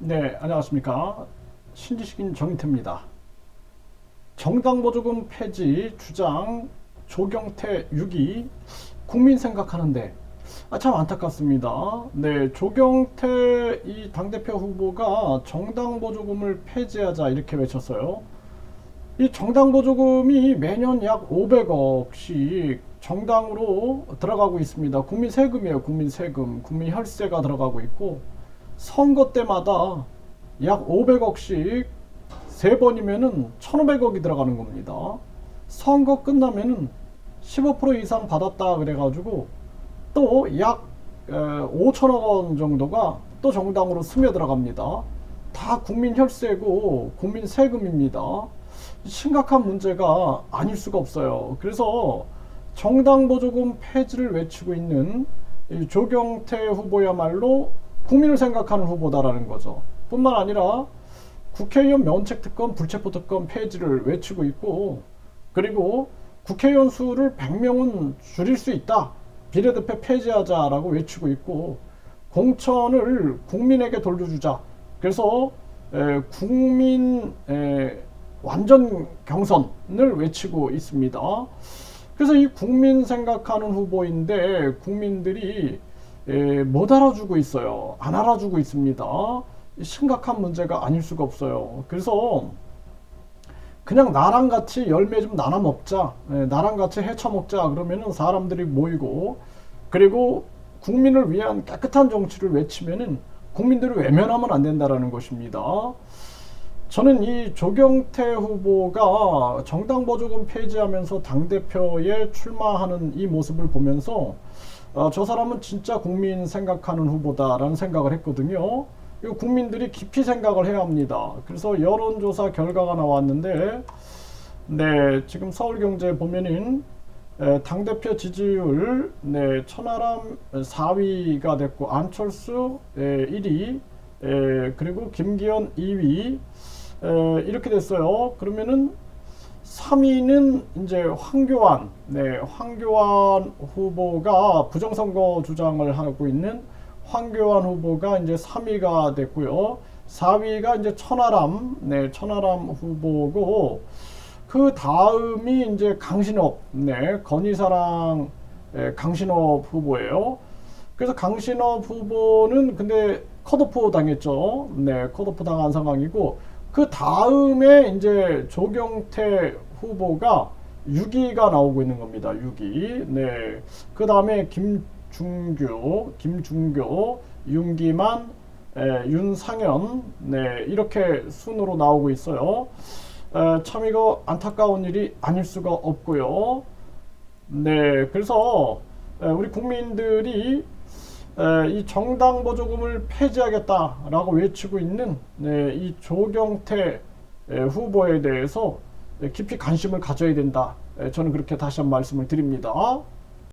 네, 안녕하십니까. 신지식인 정인태입니다. 정당 보조금 폐지 주장 조경태 6위 국민 생각하는데 아, 참 안타깝습니다. 네, 조경태 이 당대표 후보가 정당 보조금을 폐지하자 이렇게 외쳤어요. 이 정당 보조금이 매년 약 500억씩 정당으로 들어가고 있습니다. 국민 세금이에요. 국민 세금. 국민 혈세가 들어가고 있고 선거 때마다 약 500억씩 세 번이면은 1,500억이 들어가는 겁니다. 선거 끝나면은 15% 이상 받았다 그래가지고 또 약 5천억 원 정도가 또 정당으로 스며 들어갑니다. 다 국민 혈세고 국민 세금입니다. 심각한 문제가 아닐 수가 없어요. 그래서 정당 보조금 폐지를 외치고 있는 이 조경태 후보야말로 국민을 생각하는 후보다라는 거죠. 뿐만 아니라 국회의원 면책 특권, 불체포 특권 폐지를 외치고 있고 그리고 국회의원 수를 100명은 줄일 수 있다. 비례대표 폐지하자라고 외치고 있고 공천을 국민에게 돌려주자. 그래서 에, 국민 에, 완전 경선을 외치고 있습니다. 그래서 이 국민 생각하는 후보인데 국민들이 에, 못 알아주고 있어요. 안 알아주고 있습니다. 심각한 문제가 아닐 수가 없어요. 그래서 그냥 나랑 같이 열매 좀 나눠 먹자, 에, 나랑 같이 헤쳐 먹자 그러면은 사람들이 모이고 그리고 국민을 위한 깨끗한 정치를 외치면은 국민들을 외면하면 안 된다라는 것입니다. 저는 이 조경태 후보가 정당 보조금 폐지하면서 당대표에 출마하는 이 모습을 보면서 어, 저 사람은 진짜 국민 생각하는 후보다라는 생각을 했거든요. 이 국민들이 깊이 생각을 해야 합니다. 그래서 여론조사 결과가 나왔는데, 네, 지금 서울경제 보면은 에, 당대표 지지율, 네, 천하람 4위가 됐고, 안철수 에, 1위, 에, 그리고 김기현 2위, 에, 이렇게 됐어요. 그러면은 3위는 이제 황교안, 네, 황교안 후보가 부정선거 주장을 하고 있는 황교안 후보가 이제 3위가 됐고요. 4위가 이제 천하람, 네, 천하람 후보고 그 다음이 이제 강신업, 네, 건희사랑 네, 강신업 후보예요. 그래서 강신업 후보는 근데 컷오프 당했죠. 네, 컷오프 당한 상황이고 그 다음에 이제 조경태 후보가 6위가 나오고 있는 겁니다. 6위. 네. 그 다음에 김중교, 김중교, 윤기만, 에, 윤상현, 네. 이렇게 순으로 나오고 있어요. 에, 참 이거 안타까운 일이 아닐 수가 없고요. 네. 그래서 에, 우리 국민들이 에, 이 정당 보조금을 폐지하겠다라고 외치고 있는 네, 이 조경태 에, 후보에 대해서 네, 깊이 관심을 가져야 된다. 에, 저는 그렇게 다시 한번 말씀을 드립니다.